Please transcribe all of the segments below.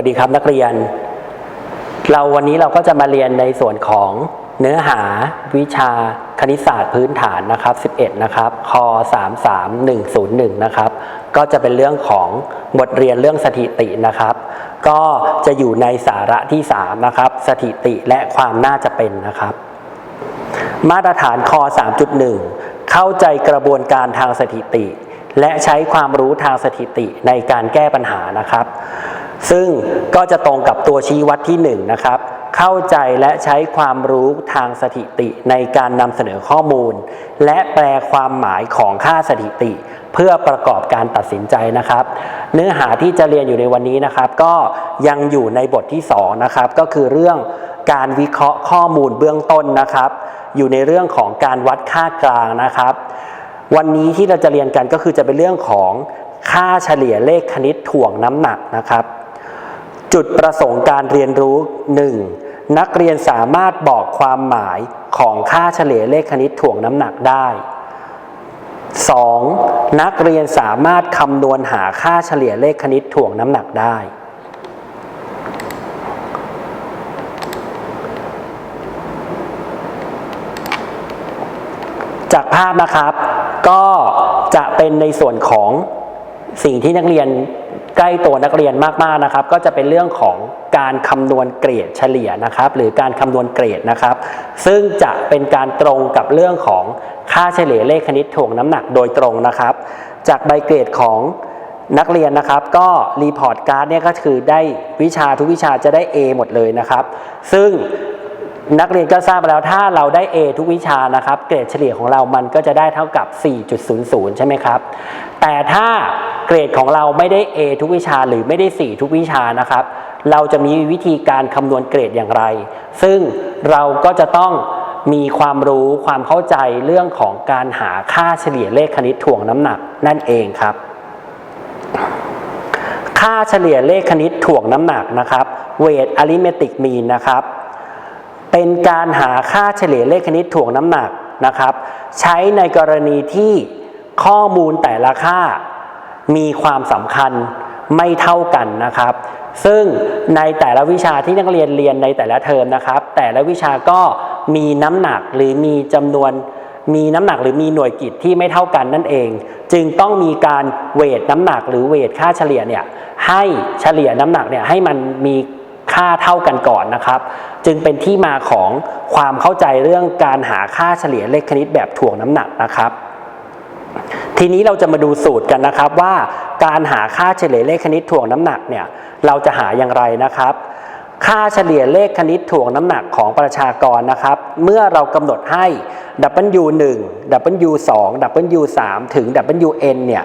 สวัสดีครับนักเรียน เราวันนี้เราก็จะมาเรียนในส่วนของเนื้อหาวิชาคณิตศาสตร์พื้นฐานนะครับ 11 นะครับค33101 นะครับ ก็จะเป็นเรื่องของบทเรียนเรื่องสถิตินะครับ ก็จะอยู่ในสาระที่ 3 นะครับ สถิติและความน่าจะเป็นนะครับ มาตรฐานค3.1 เข้าใจกระบวนการทางสถิติ และใช้ความรู้ทางสถิติในการแก้ปัญหานะครับ ซึ่งก็จะตรงกับตัวชี้วัดที่1นะครับเข้าใจและใช้ความรู้ทางสถิติในการนำเสนอข้อมูล และแปลความหมายของค่าสถิติ เพื่อประกอบการตัดสินใจนะครับ เนื้อหาที่จะเรียนอยู่ในวันนี้นะครับ ก็ยังอยู่ในบทที่2นะครับก็คือเรื่องการวิเคราะห์ข้อมูลเบื้องต้นนะครับ อยู่ในเรื่องของการวัดค่ากลางนะครับ วันนี้ที่เราจะเรียนกันก็คือจะเป็นเรื่องของค่าเฉลี่ยเลขคณิตถ่วงน้ำหนักนะครับ จุดประสงค์การเรียนรู้ 1. นักเรียนสามารถบอกความหมายของค่าเฉลี่ยเลขคณิตถ่วงน้ำหนักได้ 2. นักเรียนสามารถคำนวณหาค่าเฉลี่ยเลขคณิตถ่วงน้ำหนักได้ จากภาพนะครับ ก็จะเป็นในส่วนของสิ่งที่นักเรียน ใกล้ตัวนักเรียนมากๆนะครับ ก็จะเป็นเรื่องของการคำนวณเกรดเฉลี่ยนะครับ หรือการคำนวณเกรดนะครับ ซึ่งจะเป็นการตรงกับเรื่องของค่าเฉลี่ยเลขคณิตถ่วงน้ำหนักโดยตรงนะครับ จากใบเกรดของนักเรียนนะครับก็รีพอร์ตการ์ดเนี่ยก็คือได้วิชาทุกวิชาจะได้ A หมดเลยนะครับ ซึ่ง นักเรียนก็ทราบไปแล้วถ้าเราได้ A ทุกวิชานะครับ เกรดเฉลี่ยของเรามันก็จะได้เท่ากับ 4.00 ใช่ไหมครับ แต่ถ้าเกรดของเราไม่ได้ A ทุกวิชาหรือไม่ได้ 4 ทุกวิชานะครับ เราจะมีวิธีการคำนวณเกรดอย่างไร ซึ่งเราก็จะต้องมีความรู้ความเข้าใจเรื่องของการหาค่าเฉลี่ยเลขคณิตถ่วงน้ำหนักนั่นเองครับ ค่าเฉลี่ยเลขคณิตถ่วงน้ำหนักนะครับ weight arithmetic mean นะครับ เป็นการหาค่าเฉลี่ยเลขคณิตถ่วงน้ำหนักนะครับ ใช้ในกรณีที่ข้อมูลแต่ละค่ามีความสำคัญไม่เท่ากันนะครับ ซึ่งในแต่ละวิชาที่นักเรียนเรียนในแต่ละเทอมนะครับ แต่ละวิชาก็มีน้ำหนักหรือมีจำนวนมีน้ำหนักหรือมีหน่วยกิจที่ไม่เท่ากันนั่นเอง จึงต้องมีการเวทน้ำหนักหรือเวทค่าเฉลี่ยเนี่ยให้เฉลี่ยน้ำหนักเนี่ยให้มันมี ค่าเท่ากันก่อนนะครับ จึงเป็นที่มาของความเข้าใจเรื่องการหาค่าเฉลี่ยเลขคณิตแบบถ่วงน้ำหนักนะครับทีนี้เราจะมาดูสูตรกันนะครับว่าการหาค่าเฉลี่ยเลขคณิตถ่วงน้ำหนักเนี่ยเราจะหาอย่างไรนะครับ ค่าเฉลี่ยเลขคณิตถ่วงน้ำหนักของประชากรนะครับ เมื่อเรากำหนดให้ W1 W2 W3 ถึง WN เนี่ย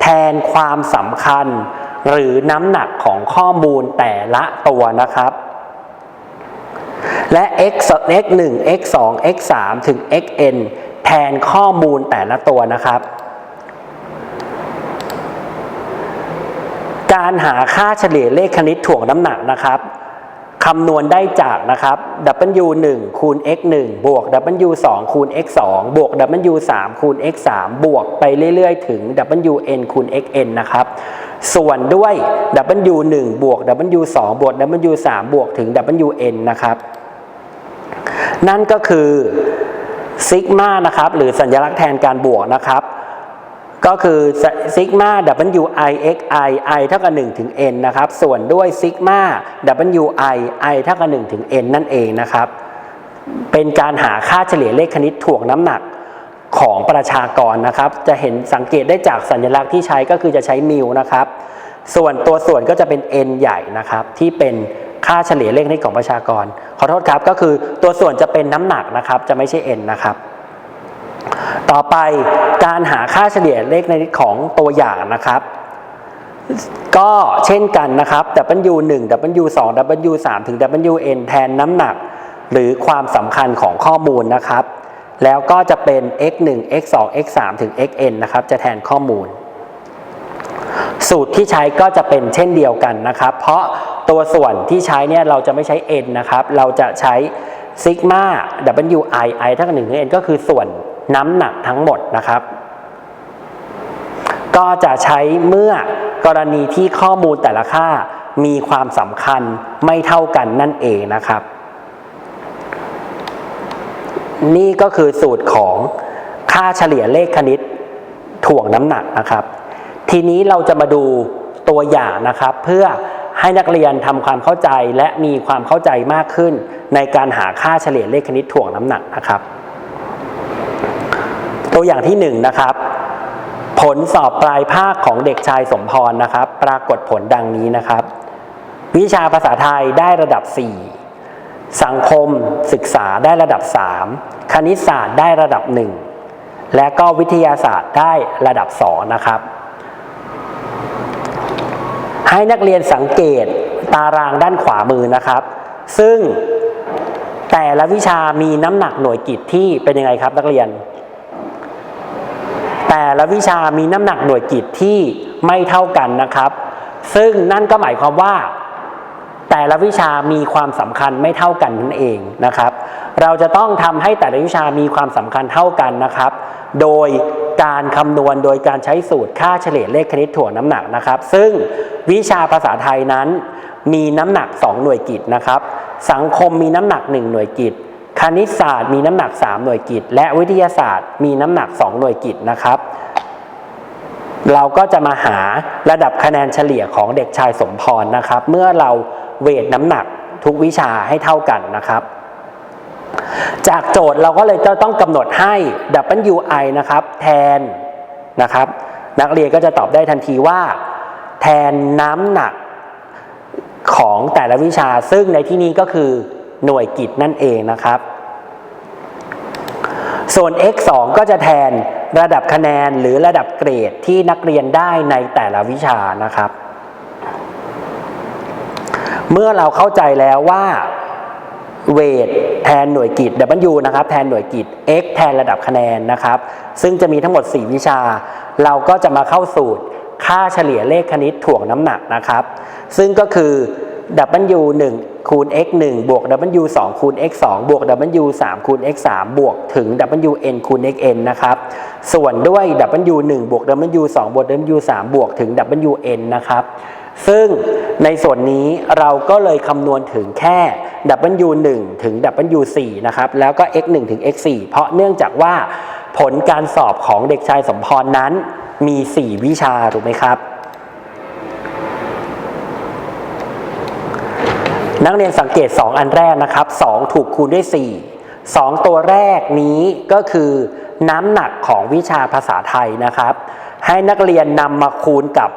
แทนความสำคัญ หรือน้ำหนักของข้อมูลแต่ละตัวนะครับ และ x x1 x2 x3 ถึง xn แทนข้อมูลแต่ละตัวนะครับ การหาค่าเฉลี่ยเลขคณิตถ่วงน้ำหนักนะครับคำนวณได้จากนะครับ W1 คูณ x1 บวก W2 คูณ x2 บวก W3 คูณ x3 บวกไปเรื่อย ๆ ถึง WN คูณ xn นะครับ ส่วนด้วย W1 บวก W2 บวก W3 บวกถึง WN นะครับ นั่นก็คือซิกมานะครับ หรือสัญลักษณ์แทนการบวกนะครับ ก็คือซิกมา WI XI I เท่ากับ1ถึง n นะครับ ส่วนด้วยซิกมา WI I เท่ากับ1ถึง n นั่นเองนะครับ เป็นการหาค่าเฉลี่ยเลขคณิตถ่วงน้ำหนัก ของประชากรนะครับ จะเห็นสังเกตได้จากสัญลักษณ์ที่ใช้ก็คือจะใช้มิลนะครับ ส่วนตัวส่วนก็จะเป็น n ใหญ่นะครับที่เป็นค่าเฉลี่ยเลขคณิตของประชากร ขอโทษครับก็คือตัวส่วนจะเป็นน้ำหนักนะครับ จะไม่ใช่ n นะครับ ต่อไปการหาค่าเฉลี่ยเลขในของตัวอย่างนะครับ ก็เช่นกันนะครับ W1 W2 W3 ถึง WN แทนน้ำหนัก หรือความสำคัญของข้อมูลนะครับ แล้วก็จะเป็น x1 x2 x3 ถึง xn นะครับ จะแทนข้อมูล สูตรที่ใช้ก็จะเป็นเช่นเดียวกันนะครับ เพราะตัวส่วนที่ใช้เนี่ยเราจะไม่ใช้ n นะครับ เราจะใช้ซิกมา wi i เท่ากับ1ถึง n ก็คือส่วนน้ำหนักทั้งหมดนะครับ ก็จะใช้เมื่อกรณีที่ข้อมูลแต่ละค่ามีความสำคัญไม่เท่ากันนั่นเองนะครับ นี่ก็คือสูตรของค่าเฉลี่ยเลขคณิตถ่วงน้ำหนักนะครับ ทีนี้เราจะมาดูตัวอย่างนะครับ เพื่อให้นักเรียนทำความเข้าใจและมีความเข้าใจมากขึ้น ในการหาค่าเฉลี่ยเลขคณิตถ่วงน้ำหนักนะครับ ตัวอย่างที่หนึ่งนะครับ ผลสอบปลายภาคของเด็กชายสมพรนะครับ ปรากฏผลดังนี้นะครับ วิชาภาษาไทยได้ระดับ 4 สังคมศึกษาได้ระดับ 3 คณิตศาสตร์ได้ระดับ 1 และก็วิทยาศาสตร์ได้ระดับ 2 นะครับ ให้นักเรียนสังเกตตารางด้านขวามือนะครับ ซึ่งแต่ละวิชามีน้ำหนักหน่วยกิจที่เป็นยังไงครับนักเรียน แต่ละวิชามีน้ำหนักหน่วยกิจที่ไม่เท่ากันนะครับ ซึ่งนั่นก็หมายความว่า แต่ละวิชามีความสำคัญไม่เท่ากันนั่นเองนะครับ เราจะต้องทำให้แต่ละวิชามีความสำคัญเท่ากันนะครับ โดยการคำนวณโดยการใช้สูตรค่าเฉลี่ยเลขคณิตถ่วงน้ำหนักนะครับ ซึ่งวิชาภาษาไทยนั้นมีน้ำหนัก 2 หน่วยกิจนะครับ สังคมมีน้ำหนัก 1 หน่วยกิจคณิตศาสตร์มีน้ำหนัก 3 หน่วยกิจและวิทยาศาสตร์มีน้ำหนัก 2 หน่วยกิจนะครับ เราก็จะมาหาระดับคะแนนเฉลี่ยของเด็กชายสมพรนะครับ เมื่อเรา เวทน้ำหนักทุกวิชาให้เท่ากันนะครับ จากโจทย์เราก็เลยจะต้องกำหนดให้ WI นะครับ แทนนะครับ นักเรียนก็จะตอบได้ทันทีว่า แทนน้ำหนักของแต่ละวิชาซึ่งในที่นี้ก็คือหน่วยกิจนั่นเองนะครับ ส่วน x 2ก็จะแทนระดับคะแนนหรือระดับเกรดที่นักเรียนได้ในแต่ละวิชานะครับ เมื่อเราเข้าใจแล้วว่าเวทแทนหน่วยกิจ W นะครับแทนหน่วยกิจ x แทนระดับคะแนนนะครับ ซึ่งจะมีทั้งหมด 4 วิชา เราก็จะมาเข้าสูตรค่าเฉลี่ยเลขคณิตถ่วงน้ำหนักนะครับ ซึ่งก็คือ W 1คูณ x 1บวก W 2คูณ x 2บวก W 3คูณ x 3บวกถึง W n คูณ x n นะครับ ส่วนด้วย W 1บวก W 2บวก W 3บวกถึง W n นะครับ ซึ่งในส่วนนี้เราก็เลยคำนวณถึงแค่ W 1 ถึง W 4 นะครับ แล้วก็ x 1 ถึง x 4 เพราะเนื่องจากว่าผลการสอบของเด็กชายสมพรนั้นมี 4 วิชา ถูกไหมครับ นักเรียนสังเกต 2 อันแรกนะครับ 2 ถูกคูณด้วย 4 2 ตัวแรกนี้ก็คือน้ำหนักของวิชาภาษาไทยนะครับ ให้นักเรียนนำมาคูณกับ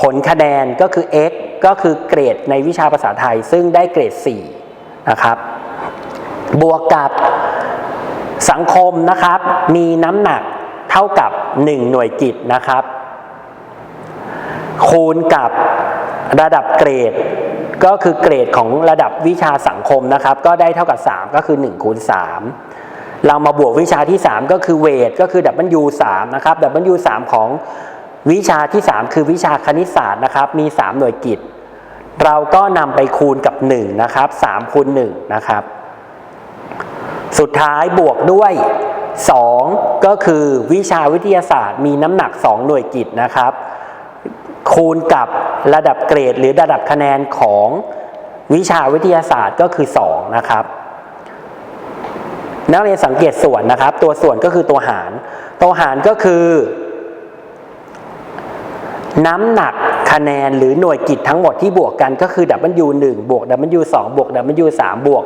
ผลคะแนนก็คือ x ก็คือเกรดในวิชาภาษาไทย ซึ่งได้เกรด 4 นะครับ บวกกับสังคมนะครับ มีน้ำหนักเท่ากับ 1 หน่วยกิจนะครับ คูณกับระดับเกรด ก็คือเกรดของระดับวิชาสังคมนะครับ ก็ได้เท่ากับ 3 ก็คือ1คูณ3เรามาบวกวิชาที่ 3 ก็คือเวทก็คือ W 3 นะครับ W 3 ของ วิชาที่ 3 คือวิชาคณิตศาสตร์นะครับ มี 3 หน่วยกิจ เราก็นำไปคูณกับ 1 นะครับ3คูณ1นะครับ สุดท้ายบวกด้วย 2 ก็คือวิชาวิทยาศาสตร์ มีน้ำหนัก 2 หน่วยกิจนะครับ คูณกับระดับเกรด หรือระดับคะแนนของวิชาวิทยาศาสตร์ก็คือ 2 นะครับนักเรียนสังเกตส่วนนะครับ ตัวส่วนก็คือตัวหาร ตัวหารก็คือ น้ำหนักคะแนนหรือหน่วยกิจทั้งหมดที่บวกกันก็คือ W 1 บวก W 2 บวก W 3 บวก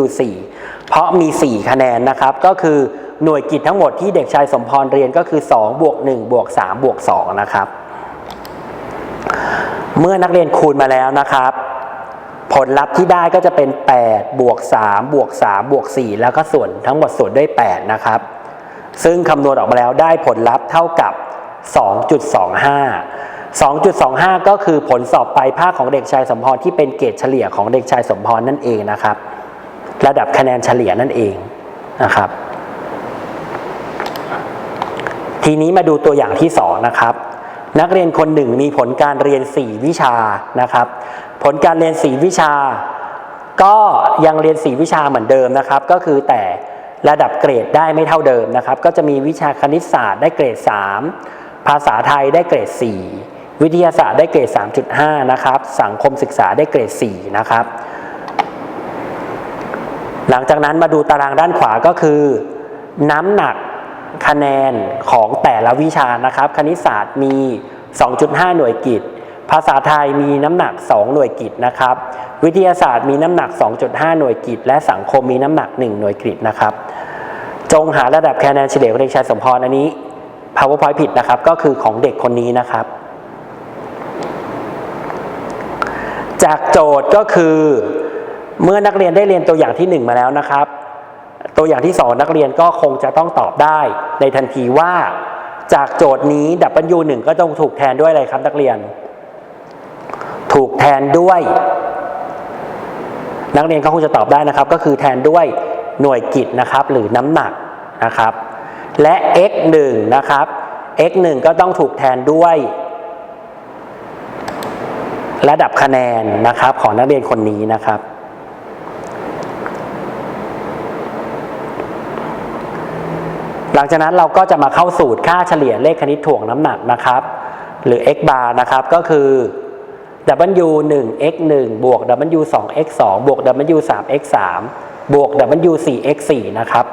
W 4 เพราะมี 4 คะแนนนะครับ ก็คือหน่วยกิจทั้งหมดที่เด็กชายสมพรเรียนก็คือ 2 บวก 1 บวก 3 บวก 2 นะครับ เมื่อนักเรียนคูณมาแล้วนะครับ ผลลัพธ์ที่ได้ก็จะเป็น 8 บวก 3 บวก 3 บวก 4 แล้วก็ส่วนทั้งหมดส่วนด้วย 8 นะครับ ซึ่งคำนวณออกมาแล้วได้ผลลัพธ์เท่ากับ 2.25 2.25 ก็คือผลสอบปลายภาคของเด็กชายสมพรที่เป็นเกรดเฉลี่ยของเด็กชายสมพรนั่นเองนะครับ ระดับคะแนนเฉลี่ยนั่นเองนะครับ ทีนี้มาดูตัวอย่างที่ 2 นะครับ นักเรียนคนหนึ่งมีผลการเรียน 4 วิชานะครับ ผลการเรียน 4 วิชา ก็ยังเรียน 4 วิชาเหมือนเดิมนะครับ ก็คือแต่ระดับเกรดได้ไม่เท่าเดิมนะครับ ก็จะมีวิชาคณิตศาสตร์ได้เกรด 3 ภาษาไทยได้เกรด 4 วิทยาศาสตร์ได้เกรด 3.5 นะครับ สังคมศึกษาได้เกรด 4 นะครับ หลังจากนั้นมาดูตารางด้านขวาก็คือ น้ำหนักคะแนนของแต่ละวิชานะครับ คณิตศาสตร์มี 2.5 หน่วยกิตภาษาไทยมีน้ำหนัก 2 หน่วยกิตนะครับ วิทยาศาสตร์มีน้ำหนัก 2.5 หน่วยกิตและสังคมมีน้ำหนัก 1 หน่วยกิตนะครับ จงหาระดับคะแนนเฉลี่ยของเด็กชายสมพรอันนี้ powerpoint ผิดนะครับ ก็คือของเด็กคนนี้นะครับ จากโจทย์ก็คือ เมื่อนักเรียนได้เรียนตัวอย่างที่ 1 มาแล้วนะครับ ตัวอย่างที่ 2 นักเรียนก็คงจะต้องตอบได้ ในทันทีว่า จากโจทย์นี้ W1 ก็ต้องถูกแทนด้วยอะไรครับนักเรียน ถูกแทนด้วย นักเรียนก็คงจะตอบได้นะครับ ก็คือแทนด้วยหน่วยกิตนะครับ หรือน้ำหนักนะครับ และ x 1นะครับ x 1ก็ต้องถูกแทนด้วย ระดับคะแนนนะครับของนักเรียนคนนี้นะครับ หลังจากนั้นเราก็จะมาเข้าสูตรค่าเฉลี่ยเลขคณิตถ่วงน้ำหนักนะครับ หรือ x bar นะครับก็คือ w 1 x 1บวก w 2 x 2บวก w 3 x 3บวก w 4 x 4นะครับ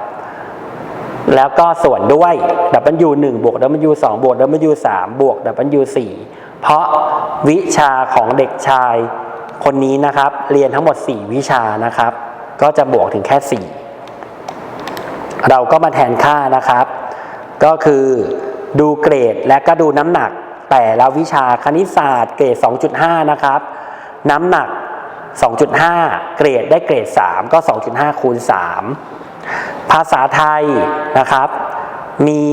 แล้วก็ส่วนด้วย w 1บวก w 2บวก w 3บวก w 4 เพราะวิชาของเด็กชายคนนี้นะครับ เรียนทั้งหมด 4 วิชานะครับ ก็จะบวกถึงแค่ 4 เราก็มาแทนค่านะครับ ก็คือดูเกรดและก็ดูน้ำหนัก แต่ละวิชาคณิตศาสตร์เกรด 2.5 นะครับ น้ำหนัก 2.5 เกรดได้เกรด 3 ก็ 2.5 คูณ 3 ภาษาไทยนะครับ มี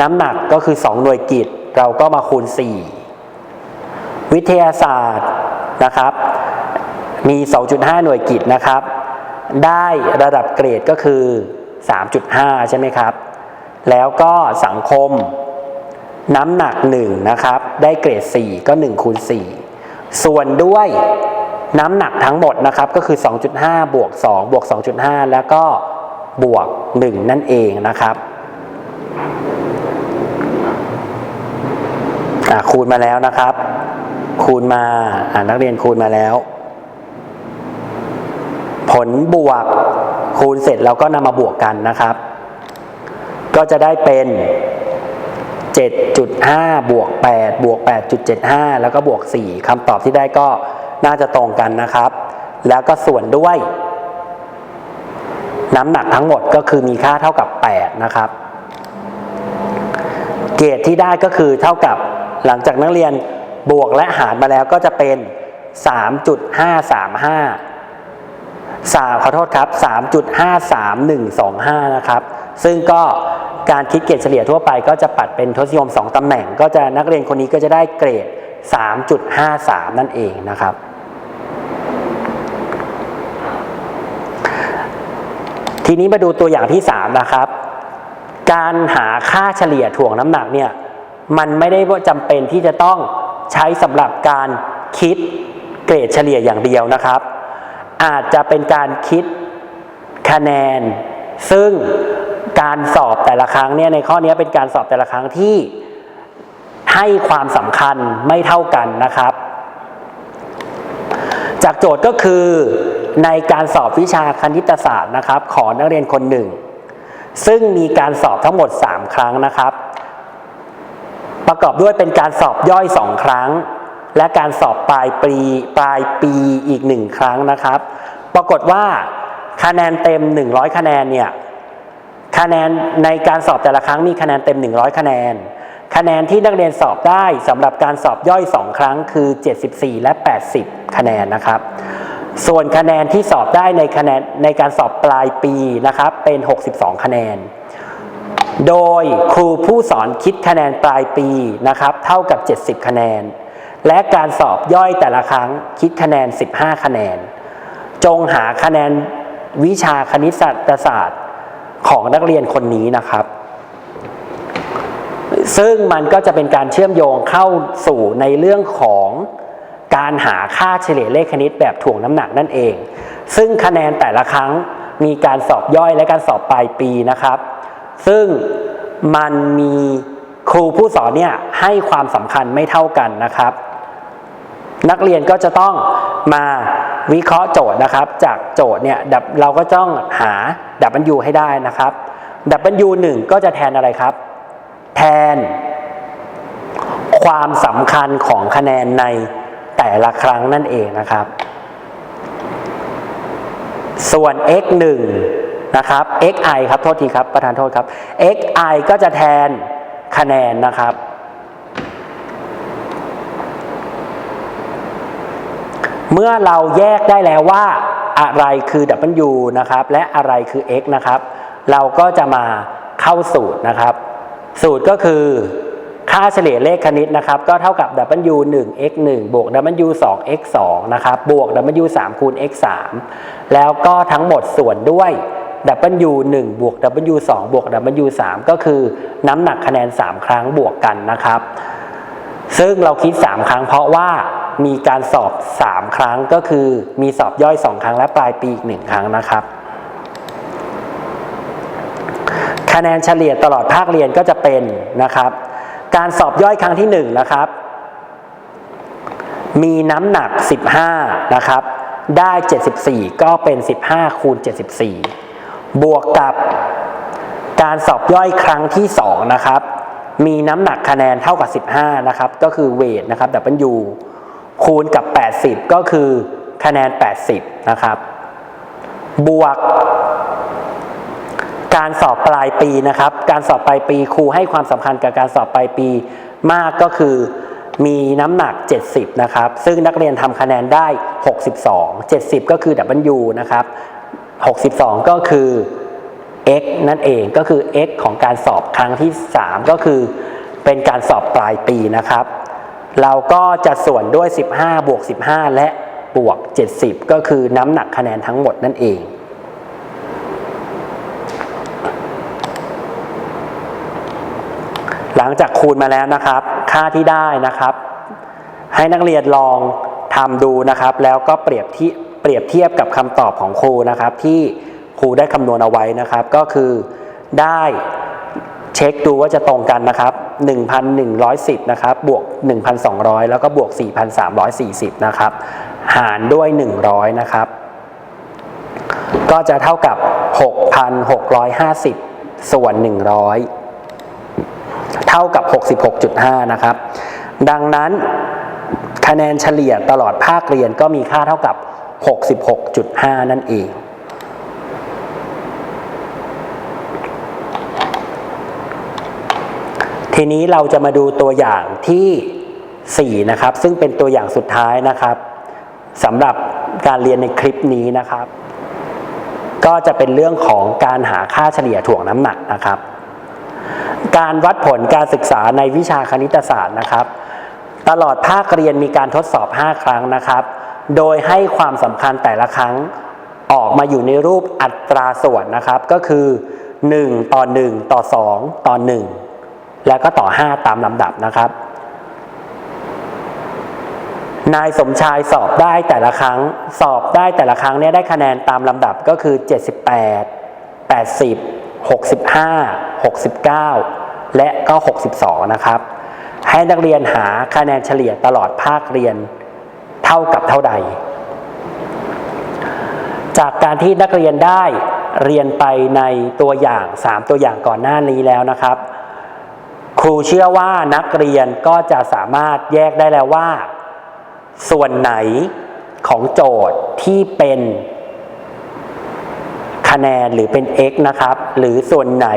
น้ำหนักก็คือ 2 หน่วยกิต เราก็มาคูณ 4 วิทยาศาสตร์นะครับมี 2.5 หน่วยกิตนะครับ ได้ระดับเกรดก็คือ 3.5 ใช่ไหมครับ แล้วก็สังคมน้ำหนัก 1 นะครับ ได้เกรด 4 ก็1คูณ4ส่วนด้วยน้ำหนักทั้งหมดนะครับ ก็คือ 2.5 บวก 2 บวก 2.5 แล้วก็บวก 1 นั่นเองนะครับคูณมาแล้วนะครับ คูณมาอ่านักเรียนคูณมาแล้ว ผลบวกคูณเสร็จเราก็นำมาบวกกันนะครับ ก็จะได้เป็น 7.5 บวก 8 บวก 8.75 แล้วก็บวก 4คำตอบที่ได้ก็น่าจะตรงกันนะครับ แล้วก็ส่วนด้วย น้ำหนักทั้งหมดก็คือมีค่าเท่ากับ 8 นะครับ เกรดที่ได้ก็คือเท่ากับหลังจากนักเรียน บวกและหารมาแล้วก็จะเป็น 3.535สามขอโทษครับ 3.53125 นะครับ ซึ่งก็การคิดเกรดเฉลี่ยทั่วไปก็จะปัดเป็นทศนิยม 2 ตำแหน่ง ก็จะนักเรียนคนนี้ก็จะได้เกรด 3.53 นั่นเองนะครับทีนี้มาดูตัวอย่างที่ 3 นะครับ การหาค่าเฉลี่ยถ่วงน้ำหนักเนี่ย มันไม่ได้ว่าจำเป็นที่จะต้อง ใช้สำหรับการคิดเกรดเฉลี่ยอย่างเดียวนะครับ อาจจะเป็นการคิดคะแนน ซึ่งการสอบแต่ละครั้งเนี่ยในข้อนี้เป็นการสอบแต่ละครั้งที่ให้ความสำคัญไม่เท่ากันนะครับ จากโจทย์ก็คือในการสอบวิชาคณิตศาสตร์นะครับ ของนักเรียนคนหนึ่ง ซึ่งมีการสอบทั้งหมด 3 ครั้งนะครับ ประกอบด้วยเป็นการสอบย่อย 2 ครั้ง และการสอบปลายปีปลายปีอีก 1 ครั้งนะครับ ปรากฏว่าคะแนนเต็ม 100 คะแนนเนี่ยคะแนนในการสอบแต่ละครั้งมีคะแนนเต็ม 100 คะแนน คะแนนที่นักเรียนสอบได้สำหรับการสอบย่อย 2 ครั้งคือ 74 และ 80 คะแนนนะครับ ส่วนคะแนนที่สอบได้ในคะแนนในการสอบปลายปีนะครับเป็น 62 คะแนน โดยครูผู้สอนคิดคะแนนปลายปีนะครับ เท่ากับ 70 คะแนน และการสอบย่อยแต่ละครั้งคิดคะแนน 15 คะแนน จงหาคะแนนวิชาคณิตศาสตร์ของนักเรียนคนนี้นะครับ ซึ่งมันก็จะเป็นการเชื่อมโยงเข้าสู่ในเรื่องของการหาค่าเฉลี่ยเลขคณิตแบบถ่วงน้ำหนักนั่นเอง ซึ่งคะแนนแต่ละครั้งมีการสอบย่อยและการสอบปลายปีนะครับ ซึ่งมันมีครูผู้สอนเนี่ยให้ความสำคัญไม่เท่ากันนะครับ นักเรียนก็จะต้องมาวิเคราะห์โจทย์นะครับ จากโจทย์เนี่ยดับเราก็ต้องหา W ให้ได้นะครับ W 1ก็จะแทนอะไรครับ แทน ความสำคัญของคะแนนในแต่ละครั้งนั่นเองนะครับ ส่วน x 1 นะครับ xi ครับ โทษทีครับ ประธานโทษครับ xi ก็จะแทนคะแนนนะครับ เมื่อเราแยกได้แล้วว่าอะไรคือ W นะครับ และอะไรคือ x นะครับ เราก็จะมาเข้าสูตรนะครับ สูตรก็คือค่าเฉลี่ยเลขคณิตนะครับ ก็เท่ากับ W 1 x 1บวก W 2 x 2นะครับ บวก W 3คูณ x 3แล้วก็ทั้งหมดส่วนด้วย W 1บวก W 2บวก W 3ก็คือน้ำหนักคะแนน 3 ครั้งบวกกันนะครับ ซึ่งเราคิด 3 ครั้งเพราะว่ามีการสอบ 3 ครั้งก็คือมีสอบย่อย 2 ครั้งและปลายปีอีก 1 ครั้งนะครับ คะแนนเฉลี่ยตลอดภาคเรียนก็จะเป็นนะครับ การสอบย่อยครั้งที่1นะครับ มีน้ำหนัก 15 นะครับได้ 74 ก็เป็น 15 คูณ 74 บวกกับการสอบย่อยครั้งที่ 2 นะครับ มีน้ำหนักคะแนนเท่ากับ 15 นะครับ ก็คือเวทนะครับ W คูณกับ 80 ก็คือคะแนน 80 นะครับ บวก การสอบปลายปีนะครับ การสอบปลายปีครูให้ความสำคัญกับการสอบปลายปีมากก็คือมีน้ำหนัก 70 นะครับ ซึ่งนักเรียนทำคะแนนได้ 62 70 ก็คือ W นะครับ 62 ก็คือ x นั่นเองก็คือ x ของการสอบครั้งที่ 3 ก็คือเป็นการสอบปลายปีนะครับ เราก็จะส่วนด้วย 15 บวก 15 และบวก 70 ก็คือน้ำหนักคะแนนทั้งหมดนั่นเองหลังจากคูณมาแล้วนะครับ ค่าที่ได้นะครับ ให้นักเรียนลองทำดูนะครับ แล้วก็เปรียบที่ เปรียบเทียบกับคำตอบของครูนะครับที่ครูได้คำนวณเอาไว้นะครับ ก็คือได้เช็คดูว่าจะตรงกันนะครับ 1,110 นะครับ บวก 1,200 แล้วก็บวก 4,340 นะครับ หารด้วย 100 นะครับ ก็จะเท่ากับ 6,650 ส่วน 100 เท่ากับ 66.5 นะครับ ดังนั้นคะแนนเฉลี่ยตลอดภาคเรียนก็มีค่าเท่ากับ 66.5 นั่นเองทีนี้เราจะมาดูตัวอย่างที่ 4 นะครับ ซึ่งเป็นตัวอย่างสุดท้ายนะครับสำหรับการเรียนในคลิปนี้นะครับ ก็จะเป็นเรื่องของการหาค่าเฉลี่ยถ่วงน้ำหนักนะครับ การวัดผลการศึกษาในวิชาคณิตศาสตร์นะครับ ตลอดภาคเรียนมีการทดสอบ 5 ครั้งนะครับ โดยให้ความสำคัญแต่ละครั้งออกมาอยู่ในรูปอัตราส่วนนะครับ ก็คือ 1 ต่อ 1 ต่อ 2 ต่อ 1 แล้วก็ต่อ 5 ตามลำดับนะครับ นายสมชายสอบได้แต่ละครั้ง สอบได้แต่ละครั้งเนี่ยได้คะแนนตามลำดับก็คือ 78 80 65 69 และก็ 62 นะครับ ให้นักเรียนหาคะแนนเฉลี่ยตลอดภาคเรียน เท่ากับเท่าใด จากการที่นักเรียนได้เรียนไปในตัวอย่าง 3 ตัวอย่างก่อนหน้านี้แล้วนะครับ ครูเชื่อว่านักเรียนก็จะสามารถแยกได้แล้วว่า ส่วนไหนของโจทย์ที่เป็นคะแนนหรือเป็น x นะครับ หรือส่วนไหน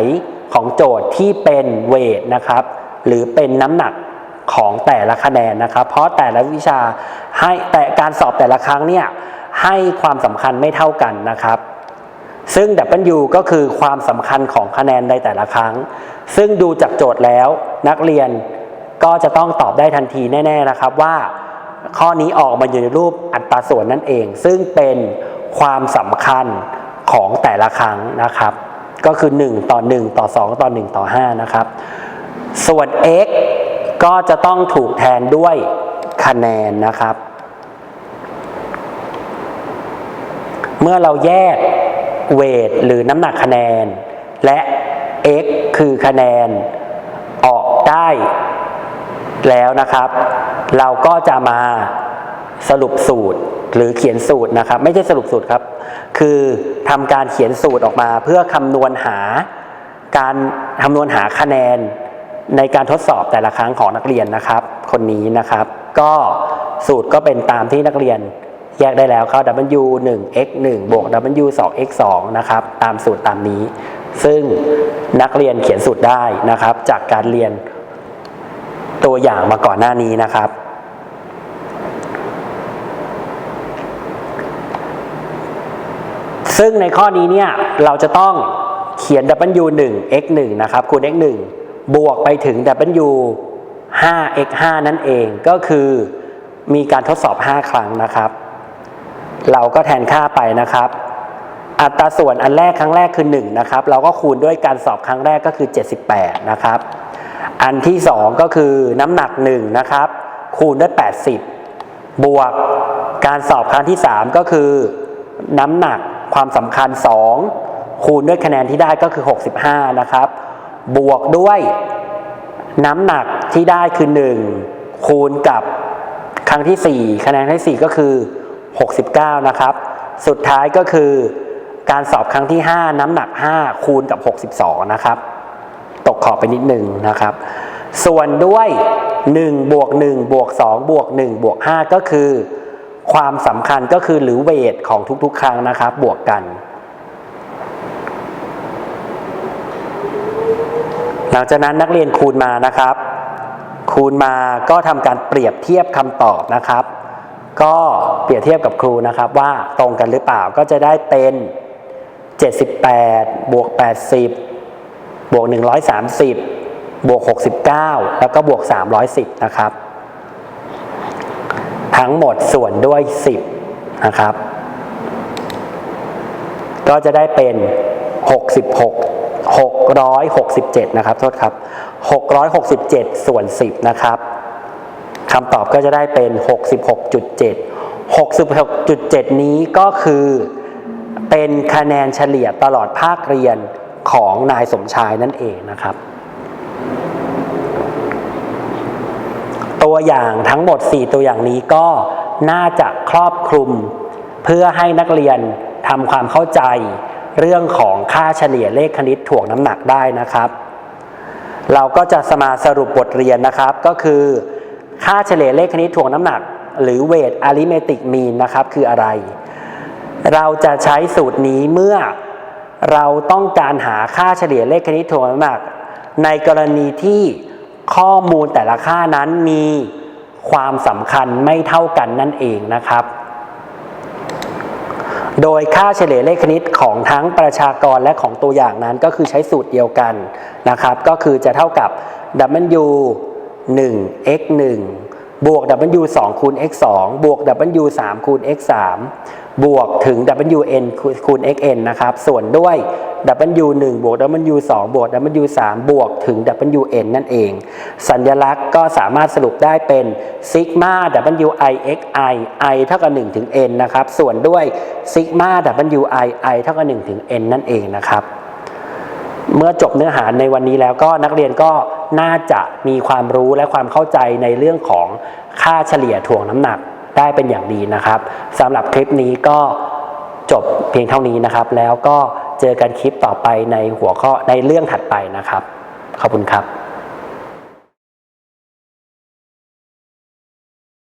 ของโจทย์ที่เป็นเวทนะครับ หรือเป็นน้ำหนัก ของแต่ละคะแนนนะครับ เพราะแต่ละวิชาให้แต่การสอบแต่ละครั้งเนี่ยให้ความสำคัญไม่เท่ากันนะครับ ซึ่ง W ก็คือความสำคัญของคะแนนในแต่ละครั้ง ซึ่งดูจากโจทย์แล้วนักเรียนก็จะต้องตอบได้ทันทีแน่ ๆนะครับว่าข้อนี้ออกมาอยู่ในรูปอัตราส่วนนั่นเอง ซึ่งเป็นความสำคัญของแต่ละครั้งนะครับ ก็คือ 1 ต่อ 1 ต่อ 2 ต่อ 1 ต่อ 5 นะครับ ส่วน x ก็จะต้องถูกแทนด้วยคะแนนนะครับ เมื่อเราแยกเวทหรือน้ำหนักคะแนน และ x คือคะแนนออกได้แล้วนะครับ เราก็จะมาสรุปสูตรหรือเขียนสูตรนะครับ ไม่ใช่สรุปสูตรครับ คือทำการเขียนสูตรออกมาเพื่อคำนวณหาการคำนวณหาคะแนน ในการทดสอบแต่ละครั้งของนักเรียนนะครับ คนนี้นะครับ ก็สูตรก็เป็นตามที่นักเรียนแยกได้แล้วเข้า W 1 x 1บวก W 2 x 2นะครับ ตามสูตรตามนี้ ซึ่งนักเรียนเขียนสูตรได้นะครับ จากการเรียนตัวอย่างมาก่อนหน้านี้นะครับ ซึ่งในข้อนี้เนี่ยเราจะต้องเขียน W 1 x 1นะครับคูณ x 1 บวกไปถึง W 5 x 5นั่นเองก็คือมีการทดสอบ 5 ครั้งนะครับ เราก็แทนค่าไปนะครับ อัตราส่วนอันแรกครั้งแรกคือ 1 นะครับ เราก็คูณด้วยการสอบครั้งแรกก็คือ 78 นะครับ อันที่ 2 ก็คือน้ำหนัก 1 นะครับ คูณด้วย 80 บวกการสอบครั้งที่ 3 ก็คือ น้ำหนักความสำคัญ 2 คูณด้วยคะแนนที่ได้ก็คือ 65 นะครับ บวกด้วยน้ำหนักที่ได้คือ 1 คูณกับครั้งที่ 4 คะแนนที่4ก็คือ 69 นะครับ สุดท้ายก็คือการสอบครั้งที่ 5 น้ำหนัก 5 คูณกับ 62 นะครับ ตกขอบไปนิดหนึ่งนะครับ ส่วนด้วย1บวก1บวก2บวก1บวก5ก็คือ ความสำคัญก็คือหรือเวทของทุกๆ ครั้งนะครับ บวกกัน หลังจากนั้นนักเรียนคูณมานะครับ คูณมาก็ทำการเปรียบเทียบคำตอบนะครับ ก็เปรียบเทียบกับครูนะครับว่าตรงกันหรือเปล่าก็จะได้เป็น 78 บวก 80 บวก 130 บวก 69 แล้วก็บวก 310 นะครับ ทั้งหมดส่วนด้วย 10 นะครับ ก็จะได้เป็น 66 667 นะครับ โทษครับ 667 ส่วน 10 นะครับคำตอบก็จะได้เป็น 66.7 66.7 นี้ก็คือเป็นคะแนนเฉลี่ยตลอดภาคเรียนของนายสมชายนั่นเองนะครับ ตัวอย่างทั้งหมด 4 ตัวอย่างนี้ก็น่าจะครอบคลุม เพื่อให้นักเรียนทำความเข้าใจ เรื่องของค่าเฉลี่ยเลขคณิตถ่วงน้ำหนักได้นะครับ เราก็จะสมาสรุปบทเรียนนะครับก็คือ ค่าเฉลี่ยเลขคณิตถ่วงน้ำหนัก หรือเวทอาริเมติกมีนนะครับคืออะไร เราจะใช้สูตรนี้เมื่อเราต้องการหาค่าเฉลี่ยเลขคณิตถ่วงน้ำหนัก ในกรณีที่ข้อมูลแต่ละค่านั้นมีความสำคัญไม่เท่ากันนั่นเองนะครับ โดยค่าเฉลี่ยเลขคณิตของทั้งประชากรและของตัวอย่างนั้นก็คือใช้สูตรเดียวกันนะครับ ก็คือจะเท่ากับ W 1 x 1 บวก W 2คูณ x 2บวก W 3คูณ x 3บวกถึง wn คูณ xn นะครับ ส่วนด้วย w 1บวก w 2บวก w 3บวกถึง wn นั่นเอง สัญลักษณ์ก็สามารถสรุปได้เป็นซิกมา w i x i i เท่ากับ1ถึง n นะครับ ส่วนด้วยซิกมา w i i เท่ากับ1ถึง n นั่นเองนะครับ เมื่อจบเนื้อหาในวันนี้แล้วก็นักเรียนก็น่าจะมีความรู้และความเข้าใจในเรื่องของค่าเฉลี่ยถ่วงน้ำหนักได้เป็นอย่างดีนะครับสำหรับคลิปนี้ก็จบเพียงเท่านี้นะครับ แล้วก็เจอกันคลิปต่อไปในหัวข้อในเรื่องถัดไปนะครับ ขอบคุณครับ